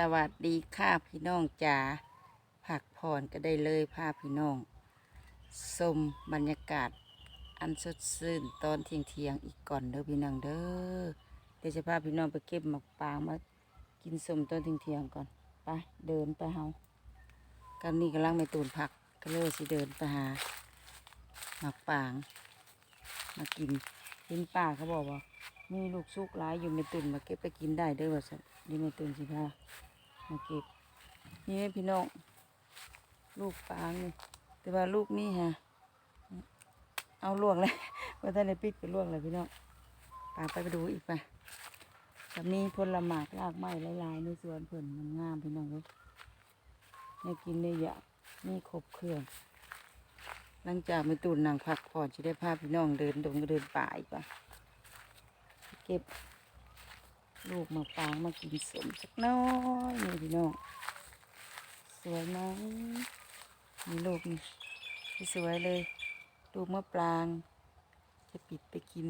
สวัสดีค่ะพี่น้องจ๋าผักผ่อนก็ได้เลยพาพี่น้องชมบรรยากาศอันสดชื่นตอนเที่ยงเที่ยงอีกก่อนเด้อพี่น้องเด้อเดี๋ยวจะพาพี่น้องไปเก็บหมักปางมากินสมตอนเที่ยงเที่ยงก่อนไปเดินไปเฮากันนี่กำลังไม่ตูนผักก็เลยสิเดินไปหาหมักปางมากินเห็นป้าเขาบอกว่ามีลูกซุกหลายอยู่ในตุนมาเก็บไปกินได้เด้อว่าสัน นี่ในตุนสิพามาเก็บ นี่ให้พี่น้อง ลูกปลานี่ แต่ว่าลูกนี่ฮะ เอาลวกเลยว่าท่านในปิดไปลวกเลยพี่น้องปาไปไปดูอีกไปจะมีผลหมากรากไม้หลายๆในสวนเพิ่นมันงามพี่น้องเลยในกินในอยากนี่ครบเครื่อง หลังจากไปตุนนางพักผ่อนจะได้พาพี่น้องเดินดงเดินป่าอีกป่ะเก็บ ลูกมาฟางมากินสมสักน้อยนี่พี่น้องสวยไหมมีลูกนี่ที่สวยเลยลูกมะปราง จะปิดไปกิน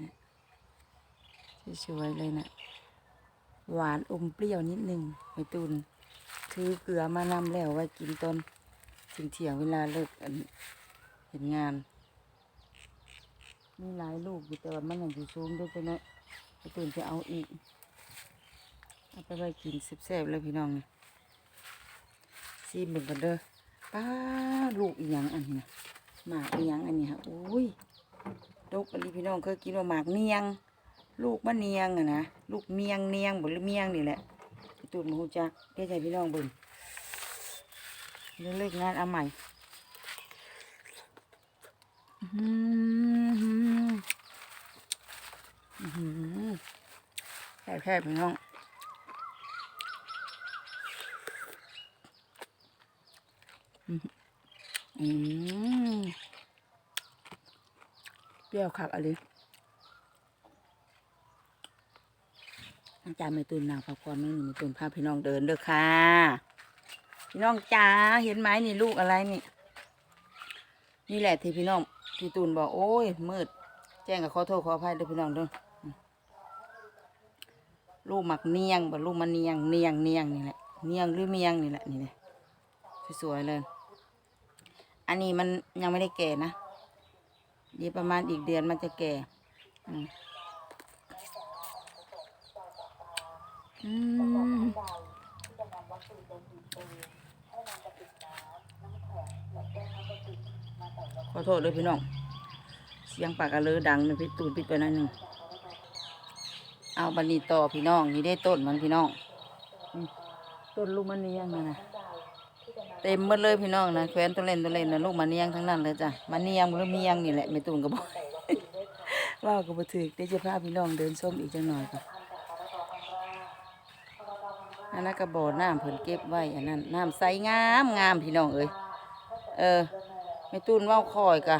นะที่สวยเลยนะหวานอมเปรี้ยวนิดหนึ่งไม่ตุนถือเกลือมานำแล้วไว้กินตอนถึงเที่ยงเวลาเลิกอันเห็นงาน มีหลายลูกอยู่แต่ว่ามันยังอยู่สูงด้วยจ้ะเนาะ ไปตื่นจะเอาอีก เอาไปไว้กินแซ่บๆเลยพี่น้องเนี่ยซีมเบิ่งกันเด้อป้าลูกอีหยังอันนี้นะหมากอีหยังอันนี้ฮะอุ้ยดกอันนี้พี่น้องเคยกินว่าหมากเนียง ลูกมะเนียงอะนะลูกเมียงเนียงบหรือเมียงนี่แหละตูดมหูจักเดี๋ยวใจพี่น้องเบิ่งเดี๋ยวเลิกงานเอาใหม่อื้อหืออือหือ แค่แค่พี่น้องอืมเปรี้ยวคักอะไรอาจารย์ไม่ตื่นนางพักผ่อนไม่หนึ่งไม่ตื่นพาพี่น้องเดินเด้อค่ะ พี่น้องจ้าเห็นไหมนี่ลูกอะไรนี่ นี่แหละที่พี่น้องพี่ตูนบอกโอ้ยมืด แจ้งกับขอโทษขออภัยเด้วยพี่น้องเด้วย ลูกหมักเนียงบ่ลูกมันเนียงเนียงเนียงนี่แหละเนียงหรือเมียงนี่แหละนี่เลยสวยๆเลย อันนี้มันยังไม่ได้แก่นะเดี๋ยวประมาณอีกเดือนมันจะแก่อืมขอโทษด้วยพี่น้อง เสียงปากกระเลอดังนะพี่ตูนปิดไปหนั่นหนึ่ง เอาบันนี้ต่อพี่น้องนี่ได้ต้นมันพี่น้องต้นลูกมันเนียงนะนะเต็มหมดเลยพี่น้องนะแคว้นตัวเล่นตัวเล่นนะลูกมันเนียงทั้งนั้นเลยจ้ะมันเนียงหรือเมียงนี่แหละไม่ตูนก็บอกว่าก็บ่ถือได้จะพาพี่น้องเดินส้มอีกจังหน่อยก่อนอันนั้นก็บ่อน้ำเพิ่นเก็บไว้อันนั้นน้ำใสงามงามพี่น้องเอ้ยเออไม่ตูนว่าคอยกะ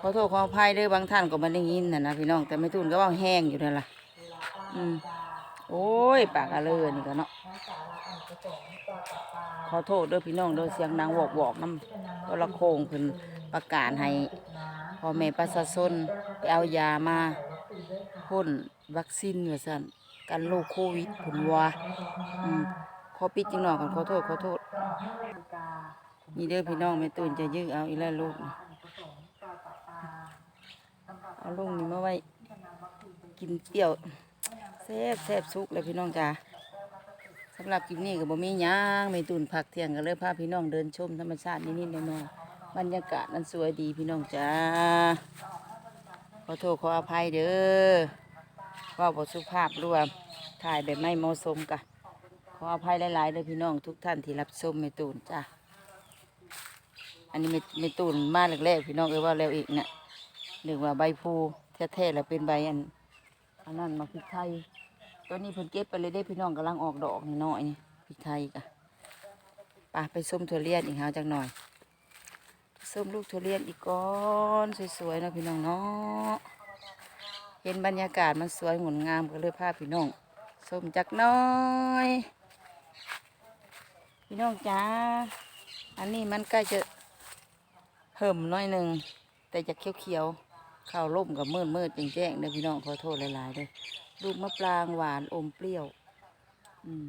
ขอโทษขออภัยเด้อบางท่านก็ไม่ได้ยินนะนะพี่น้องแต่ไม่ทุนก็ว่าแห้งอยู่นั่นล่ะ อืมโอ้ยปากอะเลอนี่ก็เนาะขอโทษด้อพี่น้องด้อเสียงนางวอกวอกน้ำโทรโคงเพิ่นประกาศให้พ่อแม่ประชาชนไปเอายามาพ่นวัคซีนว่าซั่นกันโรคโควิดผุนว่าอืมขอปิดจังหน่อยก่อนขอโทษขอโทษนี่เด้อพี่น้องแม่ตื่นจะยื้อเอาอีแล้วลูกเอาลุงนี่มาไว้กินเปรี้ยว แซ่บแซ่บสุกเลยพี่น้องจ้าสำหรับคลิปนี้ก็บ่มีหยังไม่ตุนผักเที่ยงก็เลยพาพี่น้องเดินชมธรรมชาตินิดๆหน่อยๆบรรยากาศมันสวยดีพี่น้องจ้าขอโทษขออภัยเด้อว่าบทสุภาพรวมถ่ายแบบไม่เหมาะสมกะขออภัยหลายๆเลยพี่น้องทุกท่านที่รับชมไม่ตูนจ้าอันนี้ไม่ไม่ตูนมาแรกๆพี่น้องเอ้ยว่าแล้วอีกเนี่ยหรือว่าใบพูแท้ๆแล้วเป็นใบอันอันนั้นมาพิไทย ตัวนี้เพิ่นเก็บไปเลยได้พี่น้องกำลังออกดอกนี่น้อยนี่พริกไทยกะไปไปส้มถั่วเลียนอีกหาจักหน่อยส้มลูกถั่วเลียนอีกก้อนสวยๆนะพี่น้องเนาะเห็นบรรยากาศมันสวยงดงามก็เลยพาพี่น้องส้มจักหน้อยพี่น้องจ้า อันนี้มันใกล้จะเหิมหน้อยหนึ่งแต่จะเขียวๆข้าวล่มกับมืดมืดๆแจ้งๆเด้อพี่น้องขอโทษหลายๆเด้อ ลูกมะปรางหวานอมเปรี้ยว อืม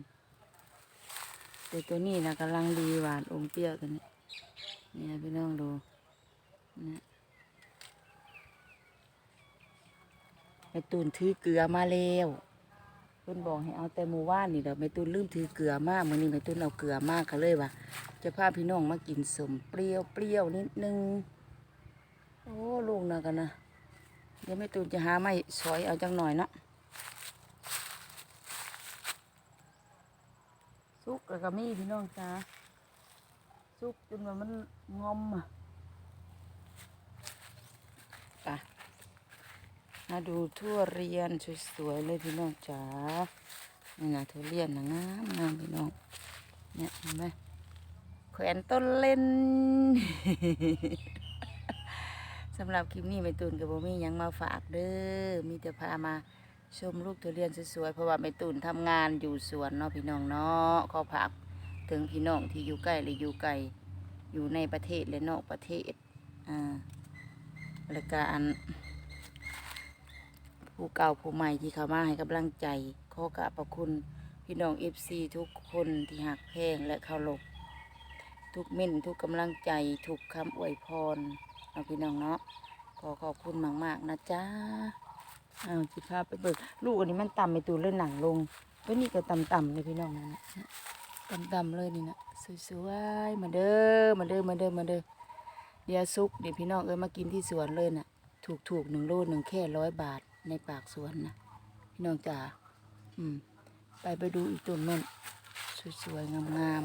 แต่ตัวนี้นะกำลังดีหวานอมเปรี้ยวตัวนี้ เนี่ยพี่น้องดูนี่ยแม่ตูนถือเกลือมาแล้วเพิ่นบอกให้เอาแต่หมูว่านนี่เดี๋ยวแม่ตูนลืมถือเกลือมากมื้อนี้แม่ตูนเอาเกลือมากก็เลยว่าจะพาพี่น้องมากินสมเปรี้ยวเปรี้ยวนิดนึง โอ้ลูกนะกันนะเดี๋ยวแม่ตูนจะหาไม้สอยเอาจังหน่อยเนาะ สุกแล้วก็มีพี่น้องจ้าสุกจนว่ามันงอมอะไปมาดูทั่วเรียนสวยๆเลยพี่น้องจ๋านี่นะทุเรียนนะงามงามพี่น้องเนี่ยเห็นไหมแขวนต้นเล่นสำหรับคลิปนี้ไม่ตูนกับโบมี่ยังมาฝากเด้อมีแต่พามา ชมลูกทุเรียนสวยๆเพราะว่าไม่ตูนทำงานอยู่สวนเนาะพี่น้องเนาะขอฝากถึงพี่น้องที่อยู่ใกล้หรืออยู่ไกลอยู่ในประเทศและนอกประเทศอ่าและการผู้เก่าผู้ใหม่ที่เข้ามาให้กำลังใจขอกราบขอบคุณพี่น้องเอฟซีทุกคนที่หักแพงและเคารพทุกเม่นทุกกำลังใจทุกคำอวยพรเอาพี่น้องเนาะขอขอบคุณมากๆนะจ๊ะ อาจิพาไปเบิกลูกอันนี้มันต่ำไปตูนเลยหนังลงตัวนี้ก็ต่ำๆเลยพี่น้องนะต่ำๆเลยนี่นะสวยๆมาเด้อมาเด้อมาเด้อมาเด้อเดี๋ยวซุกเดี๋ยวพี่น้องเอ้ยมากินที่สวนเลยน่ะ ถูกๆหนึ่งโลหนึ่งแค่ร้อยบาทในปากสวนนะพี่น้องจ๋าอืม ไปไปดูอีกต้นนั่นสวยๆงาม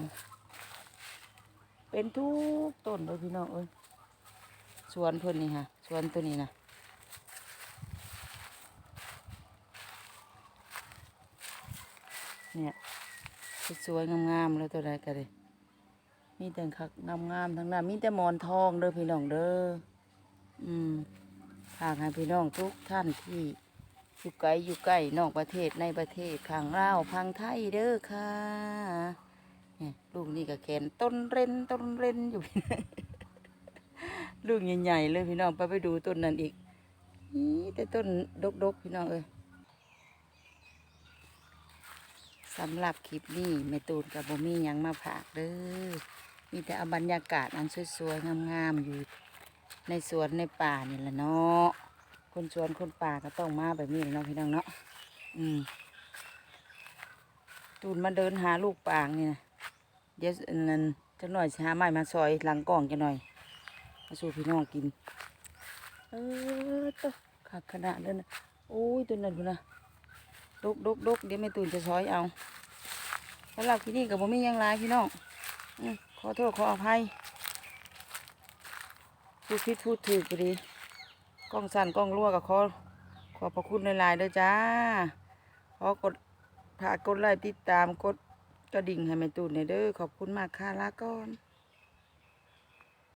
ๆเป็นทุกต้นเลยพี่น้องเอ้ยสวนเพิ่นนี่ค่ะสวนตัวนี้นะ เนี่ยสวยงามๆเลยตัวใดกันเลยมีแต่คักงามๆทั้งนั้นมีแต่มอนทองเด้อพี่น้องเด้ออืมฝากให้พี่น้องทุกท่านที่อยู่ไกลอยู่ใกล้นอกประเทศในประเทศข้างลาวพังไทยเด้อค่ะเนี่ยลูกนี่ก็แขนต้นเร่นต้นเร่นอยู่ลูกใหญ่ๆเลยพี่น้องไปไปดูต้นนั้นอีกนี่แต่ต้นดกๆพี่น้องเอ้ย สำหรับคลิปนี้แม่ตูนกับบ่มีหยังมาผากเด้อมีแต่เอาบรรยากาศอันสวยๆงามๆอยู่ ในสวนในป่านี่แหละเนาะคนสวนคนป่าก็ต้องมาแบบนี้แหละเนาะพี่น้องเนาะอืมตูนมาเดินหาลูกป่างนี่นะเดี๋ยวนนั้นจักหน่อยหาไม้มาซอยหลังกล่องจักหน่อยมาสู่พี่น้องกิน เออตัวขาดขนาดเลยนนะโอ้ยตัวนั้นพุ่นะ ดกดกดกเดี๋ยวไม่ตื่นจะซอยเอาสำหรับที่นี่กับผมไม่ยังลายพี่น้องอขอโทษขออภัยพูดผิดพูดถูกพอดีกล้องสั่นกล้องรั่วกับขอขอพระคุณในลายด้อจ้าขอกดฝากกดไลค์ติดตามกดกระดิ่งให้แม่ตูนเนี่ยเด้อขอบคุณมากค่ะลาก่อน